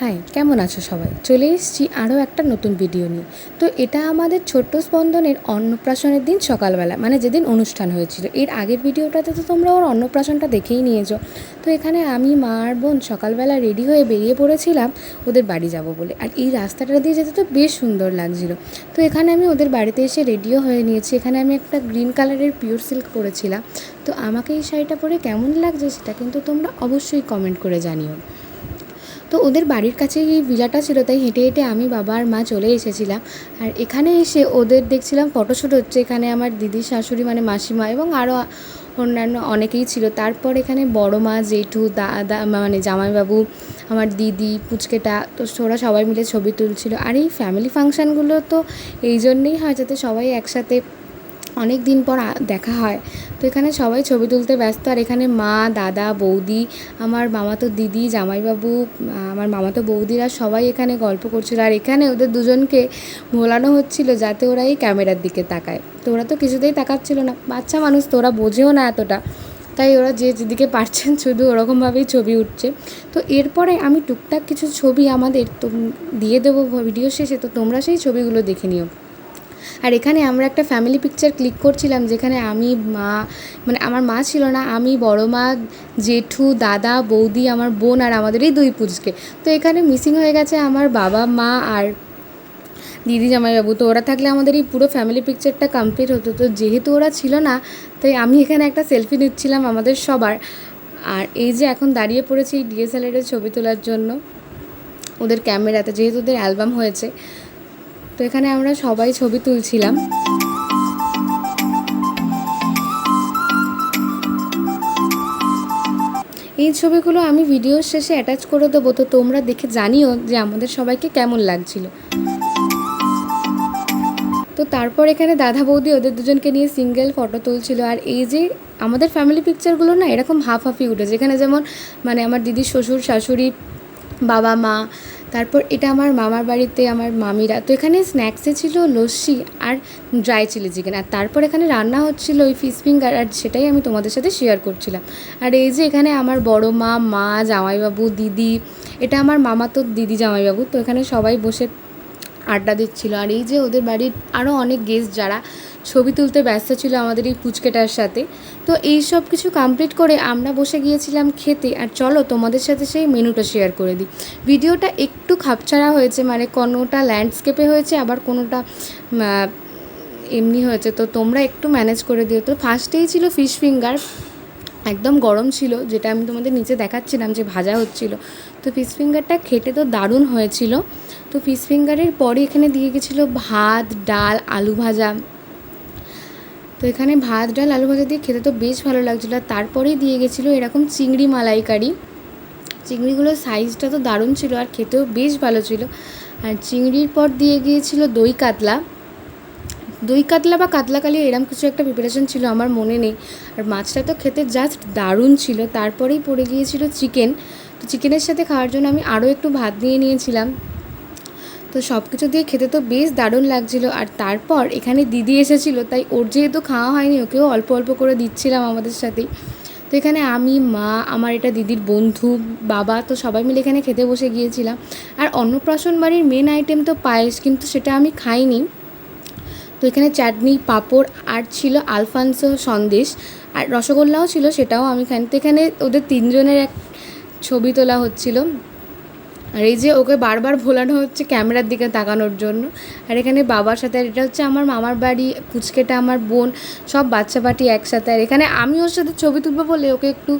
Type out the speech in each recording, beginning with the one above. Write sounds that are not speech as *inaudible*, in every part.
High, কেমন আছো সবাই? চলে এসেছি আরও একটা নতুন ভিডিও নিয়ে। তো এটা আমাদের ছোট্ট স্পন্দনের অন্নপ্রাশনের দিন সকালবেলা মানে যেদিন অনুষ্ঠান হয়েছিল। এর আগের ভিডিওটাতে তো তোমরা ওর অন্নপ্রাশনটা দেখেই নিয়েছো। তো এখানে আমি, মা আর বোন সকালবেলা রেডি হয়ে বেরিয়ে পড়েছিলাম ওদের বাড়ি যাব বলে। আর এই রাস্তাটা দিয়ে যেতে তো বেশ সুন্দর লাগছিল। তো এখানে আমি ওদের বাড়িতে এসে রেডিও হয়ে নিয়েছি। এখানে আমি একটা গ্রিন কালারের পিওর সিল্ক পরেছিলাম। তো আমাকে এই শাড়িটা পরে কেমন লাগছে সেটা কিন্তু তোমরা অবশ্যই কমেন্ট করে জানিও। তো ওদের বাড়ির কাছে এই ভিলাটা ছিল, তাই হেঁটে হেঁটে আমি বাবা আর মা চলে এসেছিলাম। আর এখানে এসে ওদের দেখছিলাম ফটোশ্যুট হচ্ছে, এখানে আমার দিদির শাশুড়ি মানে মাসিমা এবং আরও অন্যান্য অনেকেই ছিল। তারপর এখানে বড় মা, জেঠু দাদা মানে জামাইবাবু, আমার দিদি, পুচকেটা, তো ওরা সবাই মিলে ছবি তুলছিল। আর এই ফ্যামিলি ফাংশানগুলো তো এই জন্যেই হয় যাতে সবাই একসাথে অনেক দিন পর দেখা হয়। তো এখানে সবাই ছবি তুলতে ব্যস্ত। আর এখানে মা, দাদা, বৌদি, আমার মামাতো দিদি, জামাইবাবু আমার মামাতো বৌদিরা সবাই এখানে গল্প করছিল। আর এখানে ওদের দুজনকে ভোলানো হচ্ছিল যাতে ওরা এই ক্যামেরার দিকে তাকায়। তো ওরা তো কিছুতেই তাকাচ্ছিল না। বাচ্চা মানুষ তো ওরা বোঝেও না এতটা। তাই ওরা যে যেদিকে পারছেন *laughs* শুধু ওরকমভাবেই ছবি উঠছে। তো এরপরে আমি টুকটাক কিছু ছবি আমাদের তো দিয়ে দেবো ভিডিও শেষে। তো তোমরা সেই ছবিগুলো দেখে নিও। আর এখানে আমরা একটা ফ্যামিলি পিকচার ক্লিক করছিলাম যেখানে আমি, মা মানে আমার মা ছিল না, আমি, বড় মা, জেঠু, দাদা, বৌদি, আমার বোন আর আমাদের এই দুই পুচকে তো এখানে মিসিং হয়ে গেছে আমার বাবা, মা আর দিদি জামাইবাবু। তো ওরা থাকলে আমাদের এই পুরো ফ্যামিলি পিকচারটা কমপ্লিট হতো। তো যেহেতু ওরা ছিল না, তাই আমি এখানে একটা সেলফি নিচ্ছিলাম আমাদের সবার। আর এই যে এখন দাঁড়িয়ে পড়েছি ডিএসএলআরের ছবি তোলার জন্য, ওদের ক্যামেরাতে যেহেতু ওদের অ্যালবাম হয়েছে তো এখানে আমরা সবাই ছবি তুলছিলাম। এই ছবিগুলো আমি ভিডিওর শেষে অ্যাটাচ করে দেবো, তো তোমরা দেখে জানিও যে আমাদের সবাইকে কেমন লাগছিল। তো তারপর এখানে দাদা বৌদি ওদের দুজনকে নিয়ে সিঙ্গেল ফটো তুলছিল, আর এই যে আমাদের ফ্যামিলি পিকচারগুলো না এরকম হাফ হাফই উঠেছে এখানে যেমন মানে আমার দিদির শ্বশুর শাশুড়ি বাবা, মা, তারপর এটা আমার মামার বাড়িতে, আমার মামিরা। তো এখানে স্ন্যাক্সে ছিল লস্যি আর ড্রাই চিলি চিকেন আর তারপর এখানে রান্না হচ্ছিল ওই ফিশ ফিঙ্গার আর সেটাই আমি তোমাদের সাথে শেয়ার করছিলাম। আর এই যে এখানে আমার বড় মা মা, জামাইবাবু, দিদি, এটা আমার মামা তো দিদি, জামাইবাবু, তো এখানে সবাই বসে আড্ডা দিচ্ছিল। আর এই যে ওদের বাড়ির আরও অনেক গেস্ট যারা ছবি তুলতে ব্যস্ত ছিল আমাদের এই পুচকেটার সাথে। তো এই সব কিছু কমপ্লিট করে আমরা বসে গিয়েছিলাম খেতে। আর চলো তোমাদের সাথে সেই মেনুটা শেয়ার করে দিই। ভিডিওটা একটু খাপছাড়া হয়েছে মানে কোনোটা ল্যান্ডস্কেপে হয়েছে, আবার কোনোটা এমনি হয়েছে। তো তোমরা একটু ম্যানেজ করে দিও। তো ফার্স্টেই ছিল ফিশ ফিঙ্গার একদম গরম ছিল, যেটা আমি তোমাদের নিচে দেখাচ্ছিলাম যে ভাজা হচ্ছিল। তো ফিস ফিঙ্গারটা খেতে তো দারুণ হয়েছিল। তো ফিস ফিঙ্গারের পরে এখানে দিয়ে গেছিল ভাত, ডাল, আলু ভাজা। তো এখানে ভাত, ডাল, আলু ভাজা দিয়ে খেতে তো বেশ ভালো লাগছিল। আর তারপরেই দিয়ে গেছিল এরকম চিংড়ি মালাইকারি। চিংড়িগুলোর সাইজটা তো দারুণ ছিল আর খেতেও বেশ ভালো ছিল। আর চিংড়ির পর দিয়ে গিয়েছিল দই কাতলা। দই কাতলা বা কাতলা কালি এরম কিছু একটা প্রিপারেশন ছিল, আমার মনে নেই। আর মাছটা তো খেতে জাস্ট দারুণ ছিল। তারপরেই পড়ে গিয়েছিল চিকেন তো চিকেনের সাথে খাওয়ার জন্য আমি আরও একটু ভাত নিয়ে নিয়েছিলাম। তো সব কিছু দিয়ে খেতে তো বেশ দারুণ লাগছিল। আর তারপর এখানে দিদি এসেছিল, তাই ওর যেহেতু খাওয়া হয়নি, ওকেও অল্প অল্প করে দিচ্ছিলাম আমাদের সাথেই তো এখানে আমি, মা, আমার এটা দিদির বন্ধু, বাবা, তো সবাই মিলে এখানে খেতে বসে গিয়েছিলাম। আর অন্নপ্রাশন বাড়ির মেন আইটেম তো পায়েস, কিন্তু সেটা আমি খাইনি। তো এখানে চাটনি, পাঁপড় আর ছিল আলফানসো সন্দেশ আর রসগোল্লাও ছিল সেটাও আমি খাইনি। তো এখানে ওদের তিনজনের এক ছবি তোলা হচ্ছিল। আর এই যে ওকে বারবার ভোলানো হচ্ছে ক্যামেরার দিকে তাকানোর জন্য। আর এখানে বাবার সাথে, আর এটা হচ্ছে আমার মামার বাড়ি, কুচকেটা আমার বোন, সব বাচ্চা পাটি একসাথে। আর এখানে আমি ওর সাথে ছবি তুলবো বলে ওকে একটু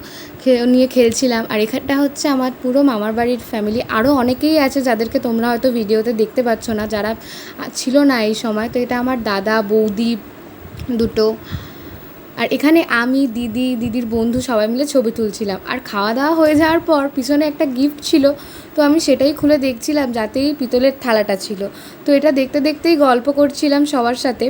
নিয়ে খেলছিলাম। আর এখানটা হচ্ছে আমার পুরো মামার বাড়ির ফ্যামিলি আরও অনেকেই আছে যাদেরকে তোমরা হয়তো ভিডিওতে দেখতে পাচ্ছ না, যারা ছিল না এই সময়। তো এটা আমার দাদা, বৌদি দুটো। আর এখানে আমি, দিদি, দিদির বন্ধু সবাই মিলে ছবি তুলছিলাম। আর খাওয়া দাওয়া হয়ে যাওয়ার পর পিছনে একটা গিফট ছিল, তো আমি সেটাই খুলে দেখছিলাম যাতেই পিতলের থালাটা ছিল। তো এটা দেখতে দেখতেই গল্প করছিলাম সবার সাথে।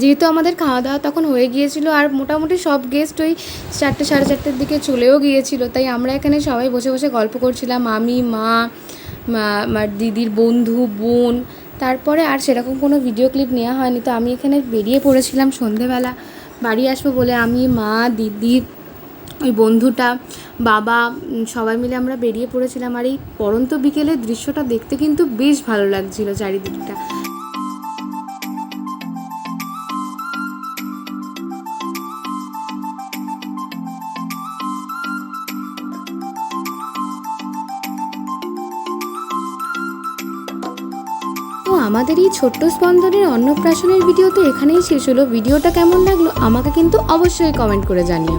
যেহেতু আমাদের খাওয়া দাওয়া তখন হয়ে গিয়েছিল আর মোটামুটি সব গেস্ট ওই চারটে, সাড়ে চারটের দিকে চলেও গিয়েছিল, তাই আমরা এখানে সবাই বসে বসে গল্প করছিলাম। আমি, মা আমার দিদির বন্ধু, বোন, তারপরে আর সেরকম কোনো ভিডিও ক্লিপ নেওয়া হয়নি। তো আমি এখানে বেরিয়ে পড়েছিলাম সন্ধেবেলা। বাড়ি আসব বলে আমি, মা, দিদি, ওই বন্ধুটা, বাবা সবাই মিলে আমরা বেরিয়ে পড়েছিলাম। আর এই পরন্ত বিকেলের দৃশ্যটা দেখতে কিন্তু বেশ ভালো লাগছিল চারিদিকটা। আমাদের এই ছোট্ট স্পন্দনের অন্নপ্রাশনের ভিডিও তো এখানেই শেষ হলো। ভিডিওটা কেমন লাগল আমাকে কিন্তু অবশ্যই কমেন্ট করে জানিও।